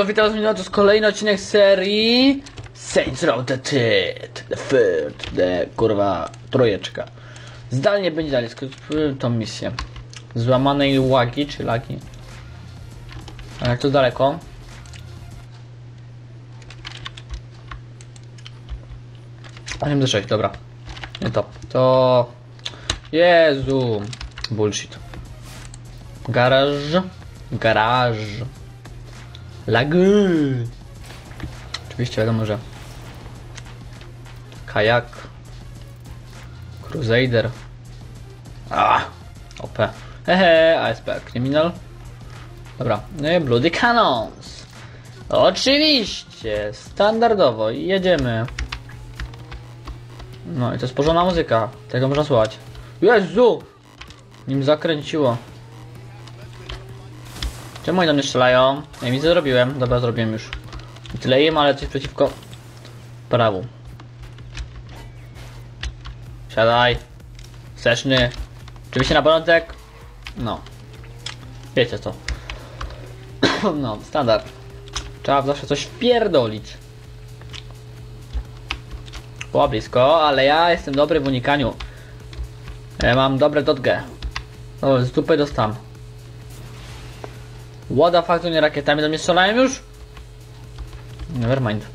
Elo, witam was to jest kolejny odcinek serii Saints Row the Third, the third, the kurwa trojeczka. Zdalnie będzie dalej, skończyłem tą misję. Złamanej łagi, czy lagi? A jak to daleko? Do 6, dobra. Nie to. To... Jezu. Bullshit. Garaż. Garaż. Lagy. Oczywiście wiadomo, że kajak, crusader, a, OP, hehe, ASP, criminal, dobra, no i bloody cannons, oczywiście, standardowo, jedziemy. No i to jest porządna muzyka, tego można słuchać. Jezu! Nim zakręciło. Czemu oni do mnie strzelają? Nie widzę, zrobiłem. Dobra, zrobiłem już. Tyle im, ale coś przeciwko prawu. Siadaj. Seszny. Oczywiście na początek. No. Wiecie co. no, standard. Trzeba zawsze coś wpierdolić. Było blisko, ale ja jestem dobry w unikaniu. Ja mam dobre dotgę. O, z dupy dostam. What the fuck, to nie rakietami do mnie strzelają już? Nevermind.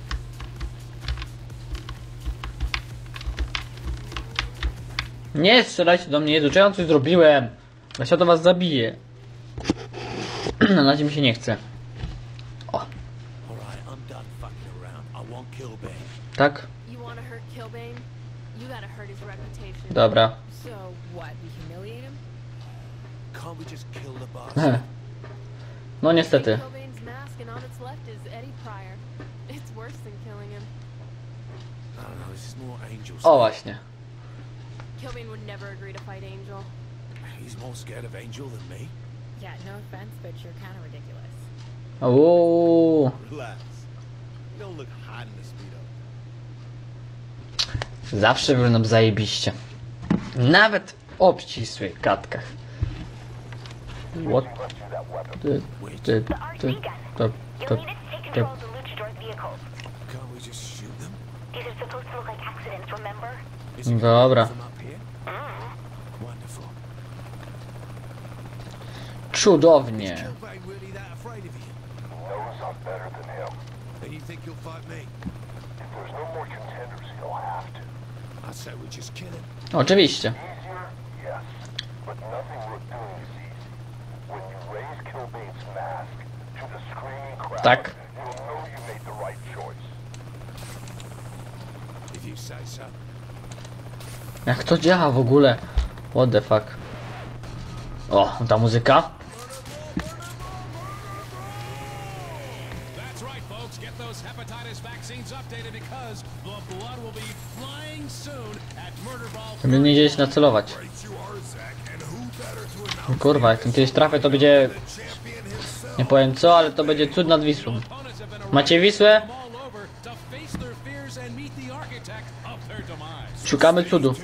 Nie strzelajcie do mnie, Jezu, czy ja coś zrobiłem? Ja się do was zabiję. Na razie mi się nie chce. O, tak? Dobra. Heh. No niestety. More Angel O właśnie. Killbane would never agree to fight Angel. He's more scared of Angel than me. Yeah, no offense, but you're kind of ridiculous. Uuu. Relax. You don't look hot in the speedo. Zawsze wyglądam zajebiście. Nawet w obcisłych gadkach. What? Ty, ty, ty, to, to, You'll need it to take to, control of the luchador's vehicles. Can't we just shoot them? These are supposed to look like accidents, remember? Is it Dobra. Cudownie. No. Oczywiście. So. Jak to działa w ogóle? What the fuck? O, ta muzyka. Żeby nie gdzieś nacelować. Kurwa, jak ten kiedyś trafię, to będzie... Nie powiem co, ale to będzie cud nad Wisłą. Macie Wisłę? Szukamy cudu.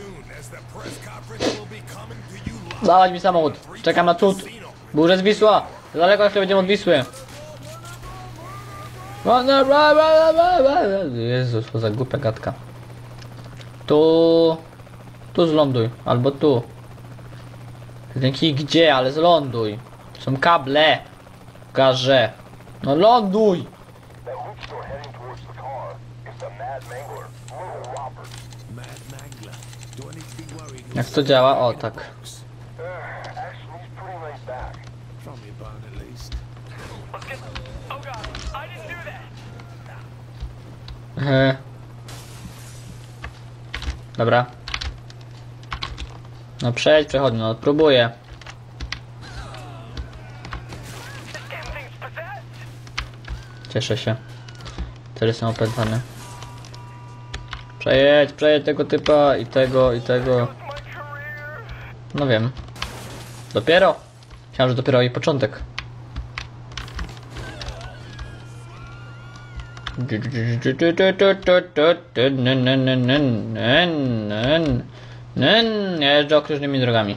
Dawać mi samochód. Czekam na cud. Już jest Wisła. Daleko jeszcze będziemy od Wisły. Jezus, co za głupia gadka. Tu... Tu zląduj. Albo tu. Dzięki gdzie, ale zląduj. Są kable. Garze. No ląduj. Jak to działa? O, tak. Uh, No przejdź, przechodź, no próbuję. Cieszę się. Tyle są opętane. Przejedź, przejedź tego typa i tego, i tego. No wiem. Dopiero? Myślałem, że dopiero jej początek. Ja jeżdżę okrużnymi drogami.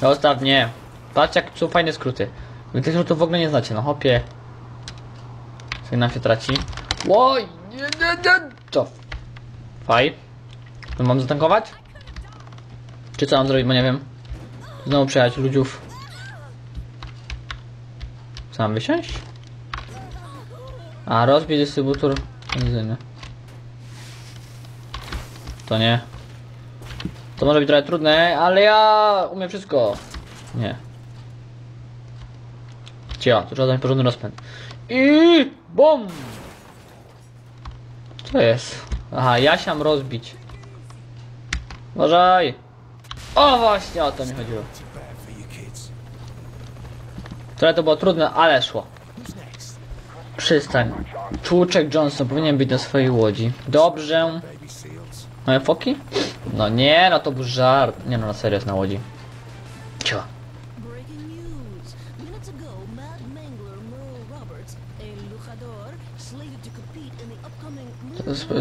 Zostaw mnie. Patrz jak są fajne skróty. Wy tych skrótów w ogóle nie znacie, no hopie. Sygnał się traci. Oj! Nie, nie, nie! Co? Faj. No mam zatankować? Czy co mam zrobić, bo nie wiem. Znowu przejechać ludziów. Co mam wysiąść? A, rozbić dystrybutor benzyny. To nie. To może być trochę trudne, ale ja umiem wszystko. Nie. Cio, to trzeba dać porządny rozpęd. I bum! Co jest? Aha, ja się mam rozbić. Uważaj! O właśnie, o to mi chodziło. Trochę to było trudne, ale szło. Przystań. Czułczek Johnson powinien być na swojej łodzi. Dobrze. Mamy foki? No nie, no to był żart. Nie no, na serio jest na łodzi. Cio.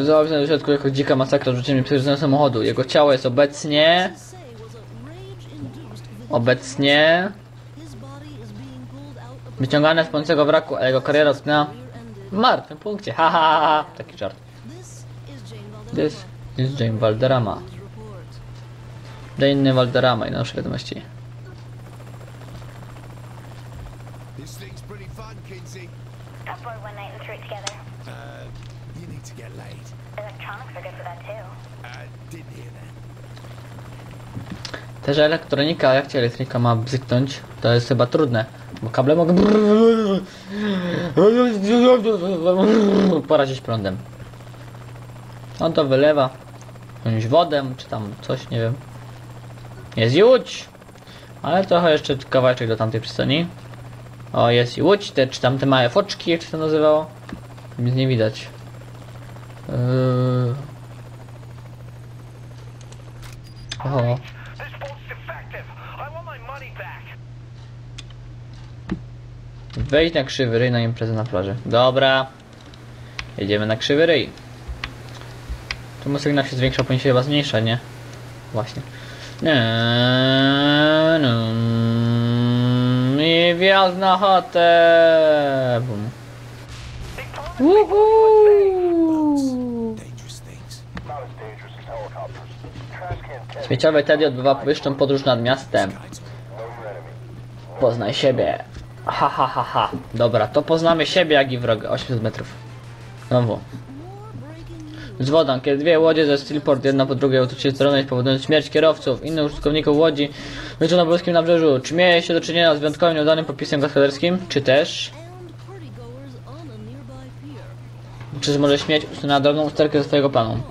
Założony w środku jako dzika masakra rzuceniem przejeżdżanego samochodu. Jego ciało jest obecnie... Obecnie... Wyciągane z płonącego wraku, a jego kariera tknęła w martwym punkcie. Ha, ha, ha, ha. Taki żart. This is Jane Valderrama. This is Jane Valderrama. News report. Jane Valderrama i nasze wiadomości. Together. Uh, too. Uh. Też elektronika, jak ci elektryka ma bzyknąć, to jest chyba trudne. Bo kable mogą porazić prądem. On to wylewa. Jakąś wodę, czy tam coś, nie wiem. Jest i łódź! Ale trochę jeszcze kawałeczek do tamtej przystani. O, jest i łódź, te, czy tamte małe foczki, jak się to nazywało. Nic nie widać. Yy... O. Wejdź na krzywy ryj na imprezę na plaży. Dobra. Jedziemy na krzywy ryj. Czemu sygnał się zwiększa, powinien się chyba zmniejsza, nie? Właśnie. Nie, no. I wjazd na chatę. Bum. Uhu. Dangerous things. Not as dangerous as helicopters. Trash can 10. Śmieciowy Teddy odbywa powierzchnią podróż nad miastem. Poznaj siebie. Ha, ha, ha, ha. Dobra, to poznamy siebie, jak i wroga. 800 metrów. Znowu. Z wodą, kiedy dwie łodzie ze Steelport, jedna po drugiej utoczyły stronę powodując śmierć kierowców, innych użytkowników łodzi, wyczuł na polskim nabrzeżu. Czy mieli się do czynienia z wyjątkowo nieudanym popisem gospodarskim? Czy też? Czy może śmieć usunęła drobną usterkę ze swojego planu?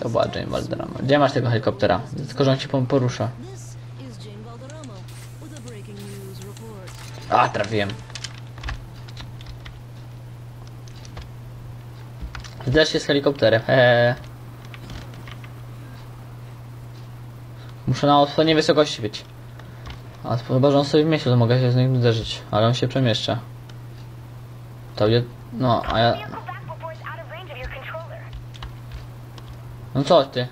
To była Jane Valderrama. Gdzie masz tego helikoptera? Tylko, że on się po- porusza. A, trafiłem. Zderz się z helikopterem. Hehe. Muszę na odpowiedniej wysokości być. A chyba, że on sobie w mieście, to mogę się z nim zderzyć. Ale on się przemieszcza. To je... No, a ja... No co ty?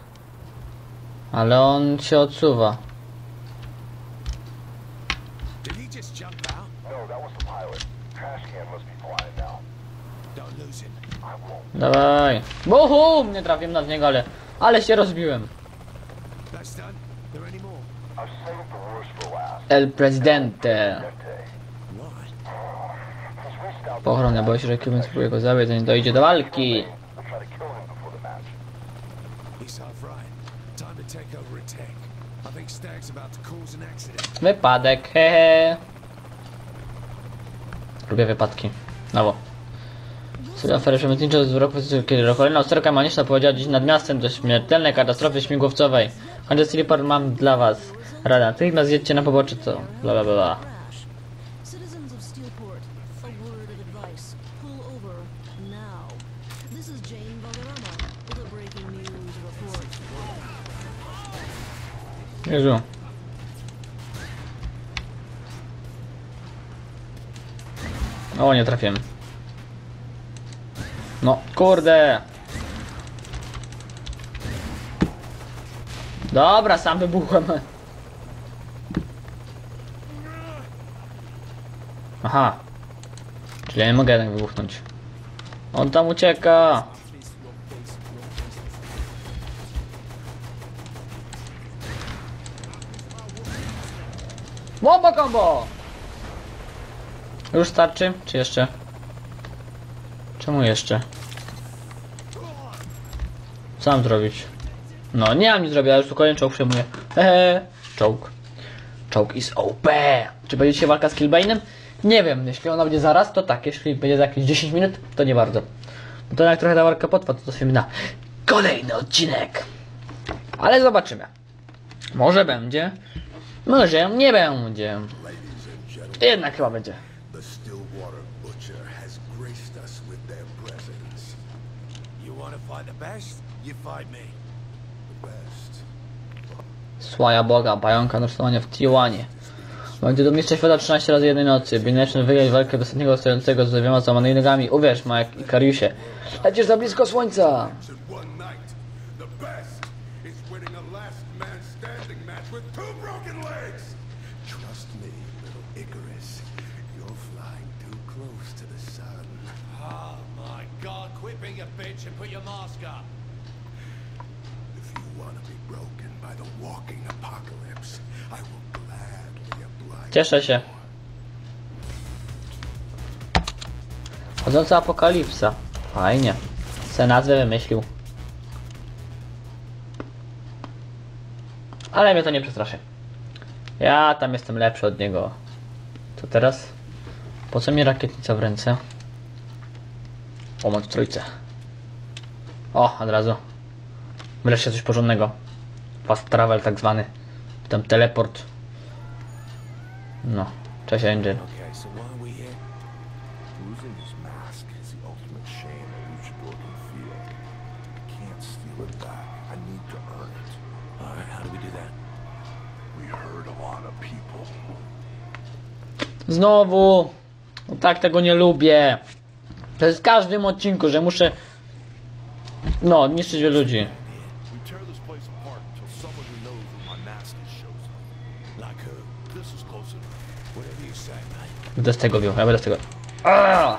Ale on się odsuwa. Dawaj. Buhum! Nie trafiłem nad niego, ale... Ale się rozbiłem. El Presidente. Pochronę, boję się, że Cuban spróbuje go zabić, zanim dojdzie do walki. Wypadek, hehe. Lubię wypadki. Nowo. Sobie afery przemytnicze z roku, kiedy kolejna usterka maniczna powiedziała dziś nad miastem do śmiertelnej katastrofy śmigłowcowej. Honda Sleeper mam dla was radę. Natychmiast zjedźcie na pobocze to bla bla bla. Jezu. O, nie trafiłem. No, kurde. Dobra, sam wybuchłem. Aha. Czyli ja nie mogę jednak wybuchnąć. On tam ucieka. Bomba combo! Już starczy? Czy jeszcze? Czemu jeszcze? Co mam zrobić? No, nie mam nic zrobić, ale już spokojnie czołg przejmuję. Hehe, czołg. Czołg is OP. Czy będzie dzisiaj walka z Killbane'em? Nie wiem, jeśli ona będzie zaraz, to tak. Jeśli będzie za jakieś 10 minut, to nie bardzo. Bo to jak trochę ta walka potrwa, to to na kolejny odcinek. Ale zobaczymy. Może będzie, może nie będzie. Jednak chyba będzie. Słaja Boga, pająka, nosztowania w Tijuanie. Będzie do mistrza świata 13 razy jednej nocy. Bieneczny wygrać walkę do ostatniego stojącego z dwiema złamanymi nogami. Uwierz, ma jak Ikariusie. Lecisz za blisko słońca. Bitch and put your mask up. If you want to be broken by the walking apocalypse, I will gladly oblige. Cieszę się. Chodząca apokalipsa. Fajnie. Se nazwę wymyślił. Ale mnie to nie przestraszy. Ja tam jestem lepszy od niego. To teraz? Po co mi rakietnica w ręce? Pomoc trójce. O, od razu. Wreszcie coś porządnego. Fast travel tak zwany. Tam teleport. No. Cześć Angel. Znowu! No tak tego nie lubię. To jest w każdym odcinku, że muszę. No, niszczyć wielu ludzi. Będę z tego bił, ja będę z tego. Aaaa!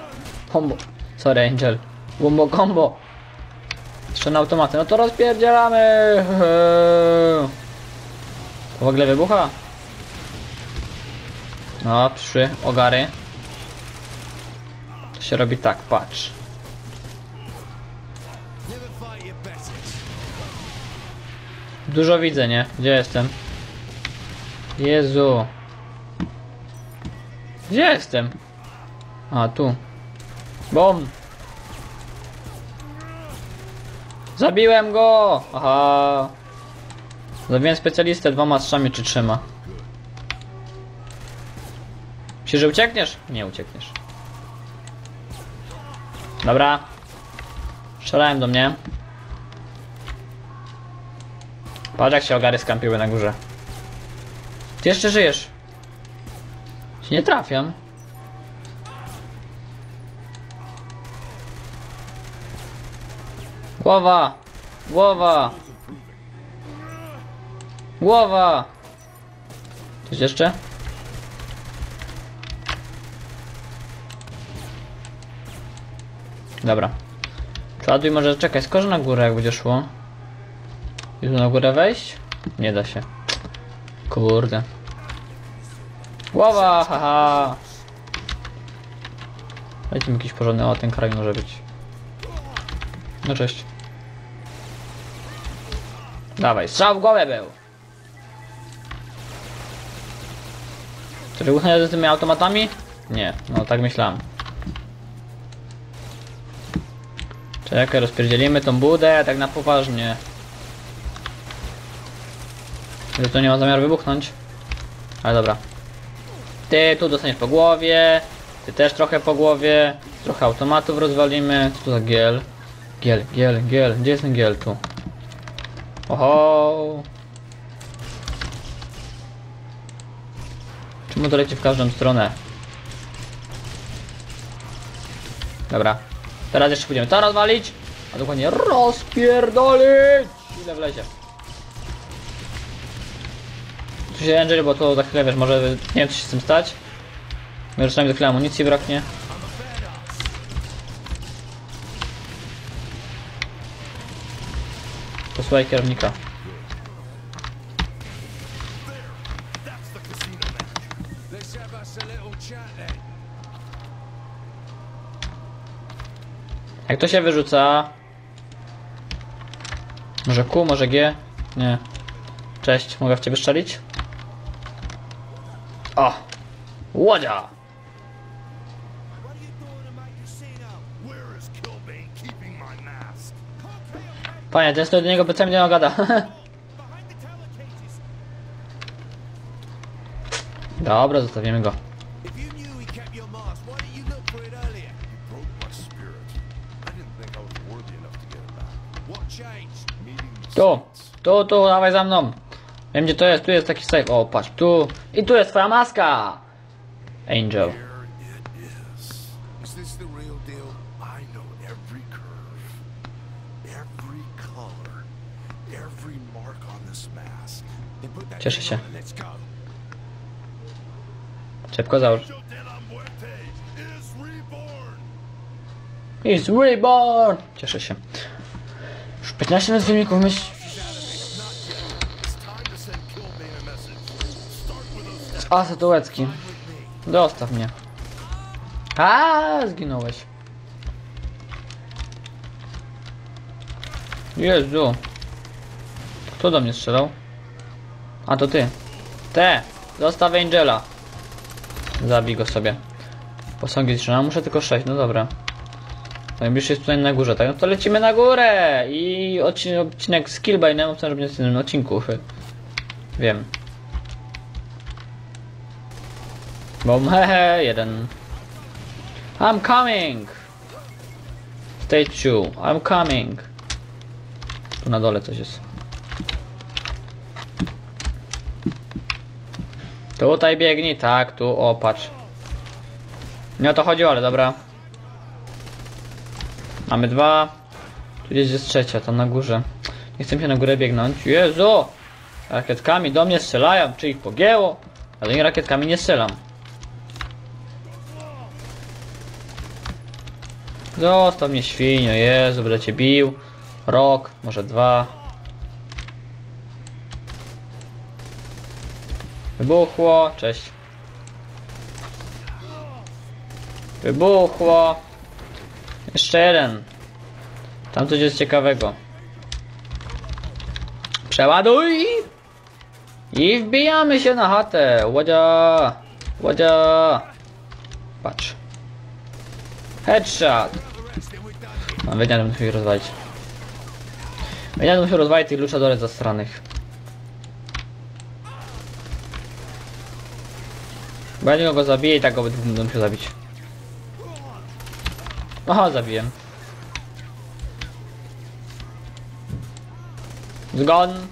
Combo. Sorry, Angel. Bombo combo. Jeszcze na automaty. No to rozpierdzielamy! To w ogóle wybucha? No, trzy ogary. To się robi tak, patrz. Dużo widzę, nie? Gdzie jestem? Jezu. Gdzie jestem? A, tu. Bom! Zabiłem go! Aha. Zabiłem specjalistę dwoma strzami czy trzema. Myślisz, że uciekniesz? Nie uciekniesz. Dobra. Strzelałem do mnie. Patrz jak się ogary skampiły na górze. Ty jeszcze żyjesz. Nie trafiam. Głowa! Głowa! Głowa! Coś jeszcze? Dobra. Przeładuj może czekaj, skorzy na górę jak będzie szło. Tu na górę wejść? Nie da się. Kurde. Głowa, haha. Dajcie mi jakiś porządny, o ten kraj może być. No cześć. Dawaj, strzał w głowę był. Czy wybuchnę z tymi automatami? Nie, no tak myślałem. Czekaj, rozpierdzielimy tą budę tak na poważnie. Że to nie ma zamiar wybuchnąć. Ale dobra. Ty tu dostaniesz po głowie. Ty też trochę po głowie. Trochę automatów rozwalimy. Co to za giel? Giel, giel, giel. Gdzie jest ten giel tu? Oho. Czemu to leci w każdą stronę? Dobra. Teraz jeszcze będziemy to rozwalić, a dokładnie rozpierdolić! Ile wlezie. Tu się Angel, bo to za chwilę wiesz, może nie wiem co się z tym stać. Może przynajmniej za chwilę amunicji braknie. Posłuchaj kierownika. Jak to się wyrzuca? Może Q, może G? Nie. Cześć, mogę w ciebie strzelić? O! Łodzia! What are you doing in my casino? Where is Kilbane keeping my mask? Panie, ten stoi do niego pytanie nie gada. Behind the teller cages. Dobra, zostawimy go. To Tu! Tu, tu, dawaj za mną. Wiem gdzie to jest, tu jest taki safe. O, patrz, tu. I tu jest twoja maska! Angel. Cieszę się. Szybko załóż. Is reborn! Cieszę się. Już 15 minut filmików myśl... A, Tułecki. Dostaw mnie. A, zginąłeś. Jezu. Kto do mnie strzelał? A, to ty. Te! Zostaw Angela. Zabij go sobie. Posągi trzyma, muszę tylko 6, no dobra. Najbliższy jest tutaj na górze, tak? No to lecimy na górę! I odcinek, z żeby nie w innym odcinku. Wiem. Bom, hehe, jeden. I'm coming! Stage 2, I'm coming. Tu na dole coś jest. Tutaj biegnij, tak, tu, o, patrz. Nie o to chodziło, ale dobra. Mamy dwa. Tu gdzieś jest trzecia, tam na górze. Nie chcę się na górę biegnąć. Jezu! Rakietkami do mnie strzelają, czy ich pogięło? Ale nie rakietkami nie strzelam. Zostaw mnie świnio, Jezu, będę cię bił. Rok, może dwa. Wybuchło, cześć. Wybuchło. Jeszcze jeden. Tam coś jest ciekawego. Przeładuj! I wbijamy się na chatę. Łodzia! Łodzia! Patrz. Headshot! No, że muszę ich rozwalić. Że muszę rozwalić tych luchadores zastranych. Bo ja go zabiję i tak go będę musiał zabić. Aha, zabiłem. Zgon!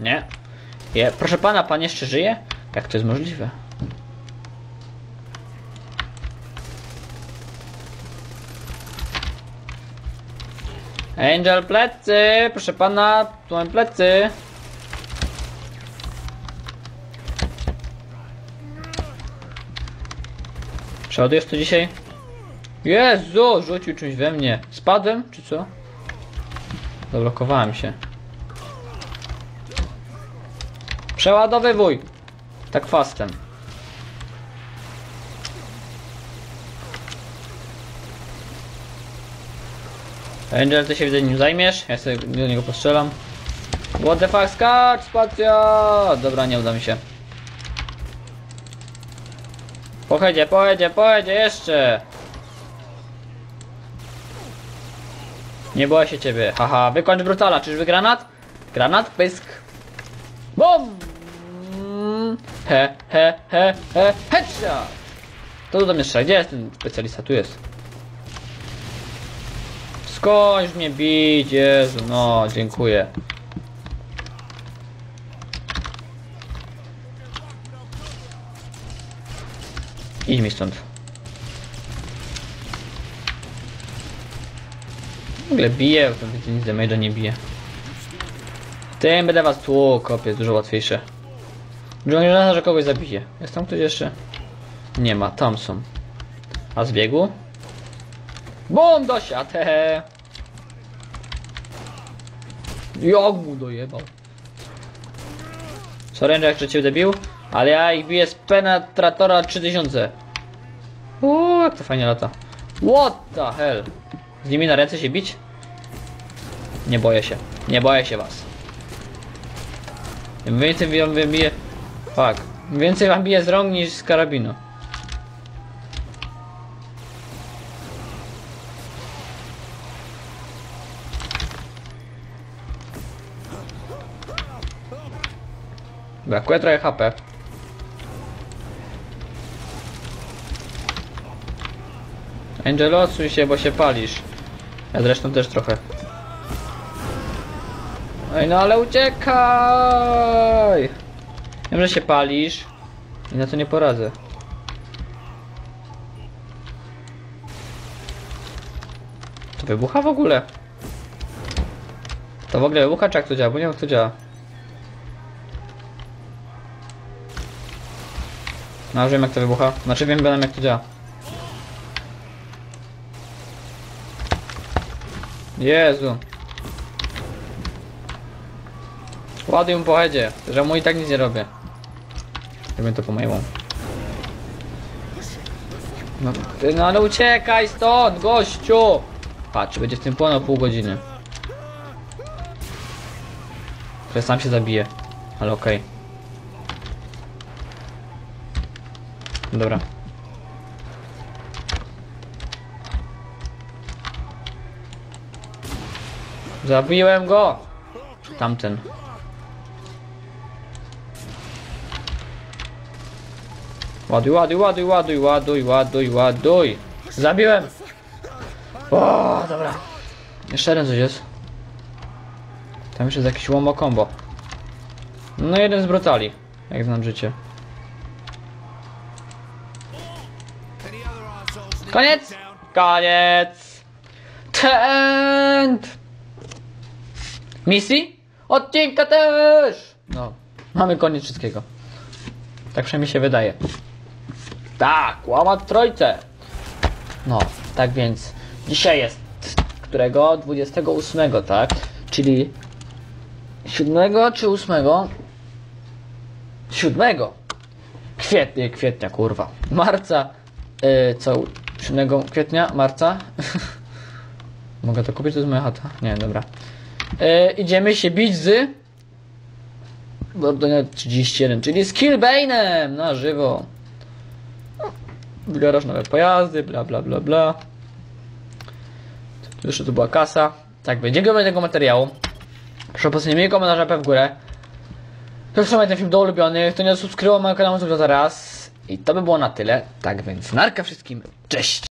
Nie. Je, proszę pana, pan jeszcze żyje? Jak to jest możliwe? Angel plecy! Proszę pana, tu mam plecy. Przeładujesz to dzisiaj? Jezu, rzucił czymś we mnie. Spadłem, czy co? Zablokowałem się. Przeładowywuj! Tak fastem. Angel, ty się widzę nim zajmiesz? Ja sobie do niego postrzelam. What the fuck, skacz, spacja! Dobra, nie uda mi się. Pojedzie, pojedzie, pojedzie jeszcze! Nie boję się ciebie. Haha, wykończ brutala. Czyżby granat? Granat, pysk. Bum! He, he, he, he, headshot! To do mnie strzela. Gdzie jest ten specjalista? Tu jest. Skończ mnie bić, Jezu, no, dziękuję. Idź mi stąd. W ogóle bije, to nic damage'a nie bije. Tym będę was tłuł, kopie, jest dużo łatwiejsze. Dużo nie że kogoś zabije. Jest tam ktoś jeszcze? Nie ma, tam są. A zbiegł? Bum, dosiadł, hehe. Jak mu dojebał. Sorry, jak cię debił, ale ja ich biję z penetratora 3000. Uuu, jak to fajnie lata. What the hell? Z nimi na ręce się bić? Nie boję się. Nie boję się was. Więcej wam wybiję... Fuck. Więcej wam bije z rąk niż z karabinu. Brakuje trochę HP. Angel, odsuń się, bo się palisz. Ja zresztą też trochę. Ej, no ale uciekaj! Wiem, że się palisz. I na to nie poradzę. To wybucha w ogóle. To w ogóle wybucha, czy jak to działa? Bo nie wiem, jak to działa. No, wiem jak to wybucha. Znaczy wiem, wiem jak to działa. Jezu. Ładuj mu po headzie, że mu i tak nic nie robię. Robię to po mojemu. No, ty, no ale uciekaj stąd, gościu! Patrz, będzie w tym płonął pół godziny. Że sam się zabije. Ale okej. Dobra. Zabiłem go! Tamten. Ładuj, ładuj, ładuj, ładuj, ładuj, ładuj, ładuj. Zabiłem! O, dobra. Jeszcze jeden coś jest. Tam jeszcze jest jakiś łombo combo. No jeden z brutali. Jak znam życie. Koniec! Koniec! Tent! Misji? Odcinka też! No, mamy koniec wszystkiego. Tak przynajmniej się wydaje. Tak, łamać trójce! No, tak więc dzisiaj jest którego? 28, tak? Czyli 7 czy 8? 7 kwietnia, kwietnia, kurwa. Marca, yy, co? 7 kwietnia, marca? Mogę to kupić, to jest moja chata? Nie, dobra. Yy, idziemy się bić z Bordonia 31, czyli z Killbane'em na żywo. Wybierasz nowe pojazdy, bla bla bla bla. Jeszcze tu była kasa. Tak, będzie do tego materiału. Proszę o postawienie komentarza w górę. Kto chce ten film do ulubionych, to nie subskrybował mojego kanału, to zaraz. I to by było na tyle. Tak więc narka wszystkim. Cześć!